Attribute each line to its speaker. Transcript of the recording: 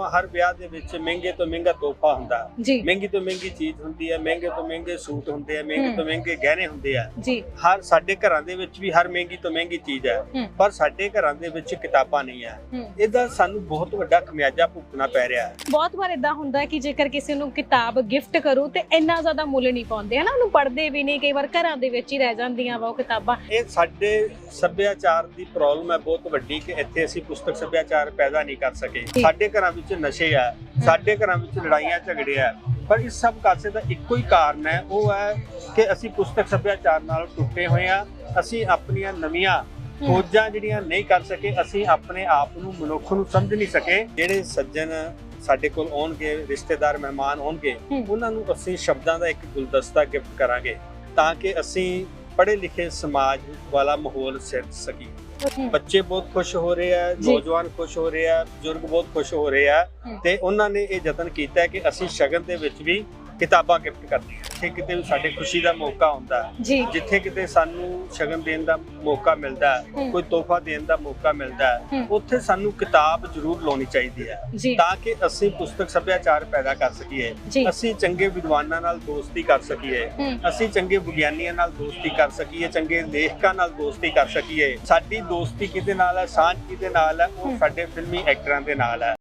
Speaker 1: ਹਰ ਵਿਆਹ ਦੇ ਵਿੱਚ ਮਹਿੰਗੇ ਤੋਂ ਮਹਿੰਗਾ ਤੋਹਫਾ ਹੁੰਦਾ। ਹੈ। ਮਹਿੰਗੀ ਤੋਂ ਮਹਿੰਗੀ ਚੀਜ਼ ਹੁੰਦੀ ਹੈ ਮਹਿੰਗੇ ਤੋਂ ਮਹਿੰਗੇ ਸੂਟ ਹੁੰਦੇ ਆ ਮਹਿੰਗੇ। ਤੋਂ ਮਹਿੰਗੇ ਗਹਿਣੇ ਹੁੰਦੇ ਆ। ਹਰ ਸਾਡੇ ਘਰਾਂ ਦੇ ਵਿੱਚ ਵੀ ਹਰ ਮਹਿੰਗੀ ਤੋਂ ਮਹਿੰਗੀ ਚੀਜ਼ ਹੈ। ਪਰ ਸਾਡੇ ਘਰਾਂ ਦੇ ਵਿੱਚ ਕਿਤਾਬਾਂ ਨਹੀਂ ਹੂੰ। ਇਹਦਾ ਸਾਨੂੰ ਬਹੁਤ ਵੱਡਾ ਖਮਿਆਜਾ ਭੁਗਤਣਾ ਪੈ ਰਿਹਾ ਹੈ।
Speaker 2: ਬਹੁਤ ਵਾਰ ਇਦਾਂ ਹੁੰਦਾ ਕਿ ਜੇਕਰ ਕਿਸੇ ਨੂੰ ਕਿਤਾਬ ਗਿਫਟ ਕਰੋ ਤੇ ਇੰਨਾ ਜ਼ਿਆਦਾ ਮੁੱਲ ਨਹੀਂ ਪਾਉਂਦੇ ਹਨਾ? ਉਹਨੂੰ ਪੜ੍ਹਦੇ ਵੀ ਨਹੀਂ ਕਈ ਵਾਰ ਘਰਾਂ ਦੇ ਵਿੱਚ ਹੀ ਰਹਿ ਜਾਂਦੀਆਂ ਵਾ ਉਹ ਕਿਤਾਬਾਂ।
Speaker 1: ਇਹ ਸਾਡੇ ਸੱਭਿਆਚਾਰ ਦੀ ਪ੍ਰੋਬਲਮ ਹੈ ਬਹੁਤ ਵੱਡੀ ਕਿ ਇੱਥੇ ਅਸੀਂ ਪੁਸਤਕ ਸੱਭਿਆਚਾਰ ਪੈਦਾ ਨਹੀਂ ਕਰ ਸਕੇ। ਸਾਡੇ ਘਰਾਂ ਵਿੱਚ ਨਸ਼ੇ ਆ ਸਾਡੇ ਘਰਾਂ ਵਿੱਚ ਲੜਾਈਆਂ ਝਗੜੇ ਆ ਪਰ ਇਸ ਸਭ ਕਾਸੇ ਦਾ ਇੱਕੋ ਹੀ ਕਾਰਨ ਹੈ ਉਹ ਹੈ ਕਿ ਅਸੀਂ ਪੁਸਤਕ ਸੱਭਿਆਚਾਰ ਨਾਲ ਟੁੱਟੇ ਹੋਏ ਆ ਅਸੀਂ ਆਪਣੀਆਂ ਨਵੀਆਂ। ਖੋਜਾਂ ਜਿਹੜੀਆਂ ਨਹੀਂ ਕਰ ਸਕੇ ਅਸੀਂ ਆਪਣੇ ਆਪ ਨੂੰ ਮਨੁੱਖ ਨੂੰ ਸਮਝ ਨਹੀਂ ਸਕੇ ਜਿਹੜੇ ਸੱਜਣ ਸਾਡੇ ਕੋਲ ਆਉਣਗੇ ਰਿਸ਼ਤੇਦਾਰ ਮਹਿਮਾਨ ਆਉਣਗੇ। ਉਹਨਾਂ ਨੂੰ ਅਸੀਂ ਸ਼ਬਦਾਂ ਦਾ ਇੱਕ ਗੁਲਦਸਤਾ ਗਿਫਟ ਕਰਾਂਗੇ ਤਾਂ ਕਿ ਅਸੀਂ ਪੜ੍ਹੇ ਲਿਖੇ ਸਮਾਜ ਵਾਲਾ ਮਾਹੌਲ ਸਿਰਜ ਸਕੀਏ। ਬੱਚੇ ਬਹੁਤ ਖੁਸ਼ ਹੋ ਰਹੇ ਆ। ਨੌਜਵਾਨ ਖੁਸ਼ ਹੋ ਰਹੇ ਆ ਬਜ਼ੁਰਗ ਬਹੁਤ ਖੁਸ਼ ਹੋ ਰਹੇ ਆ। ਤੇ ਉਹਨਾਂ ਨੇ ਇਹ ਯਤਨ ਕੀਤਾ ਕਿ ਅਸੀਂ ਸ਼ਗਨ ਦੇ ਵਿੱਚ ਵੀ ਕਿਤਾਬਾਂ ਗਿਫਟ ਕਰਨੀਆਂ ਜਿੱਥੇ ਕਿਤੇ ਵੀ ਸਾਡੇ ਖੁਸ਼ੀ ਦਾ ਮੌਕਾ ਹੁੰਦਾ
Speaker 2: ਜੀ
Speaker 1: ਜਿੱਥੇ ਕਿਤੇ ਸਾਨੂੰ ਸ਼ਗਨ ਦੇਣ ਦਾ ਮੌਕਾ ਮਿਲਦਾ ਹੈ
Speaker 2: ਹੂੰ।
Speaker 1: ਕੋਈ ਤੋਹਫਾ ਦੇਣ ਦਾ ਮੌਕਾ ਮਿਲਦਾ ਹੈ
Speaker 2: ਹੂੰ।
Speaker 1: ਉੱਥੇ ਸਾਨੂੰ ਕਿਤਾਬ ਜ਼ਰੂਰ ਲਾਉਣੀ ਚਾਹੀਦੀ ਹੈ
Speaker 2: ਜੀ
Speaker 1: ਤਾਂ ਕਿ ਅਸੀਂ ਪੁਸਤਕ ਸੱਭਿਆਚਾਰ ਪੈਦਾ ਕਰ ਸਕੀਏ
Speaker 2: ਜੀ
Speaker 1: ਅਸੀਂ ਚੰਗੇ ਵਿਦਵਾਨਾਂ ਨਾਲ ਦੋਸਤੀ ਕਰ ਸਕੀਏ
Speaker 2: ਹੂੰ
Speaker 1: ਅਸੀਂ ਚੰਗੇ ਵਿਗਿਆਨੀਆਂ ਨਾਲ ਦੋਸਤੀ ਕਰ ਸਕੀਏ ਚੰਗੇ ਲੇਖਕਾਂ ਨਾਲ ਦੋਸਤੀ ਕਰ ਸਕੀਏ ਸਾਡੀ ਦੋਸਤੀ ਕਿਹਦੇ ਨਾਲ ਹੈ ਸਾਂਝ ਕਿਹਦੇ ਨਾਲ ਹੈ ਉਹ
Speaker 2: ਹੂੰ।
Speaker 1: ਸਾਡੇ ਫਿਲਮੀ ਐਕਟਰਾਂ ਦੇ ਨਾਲ ਹੈ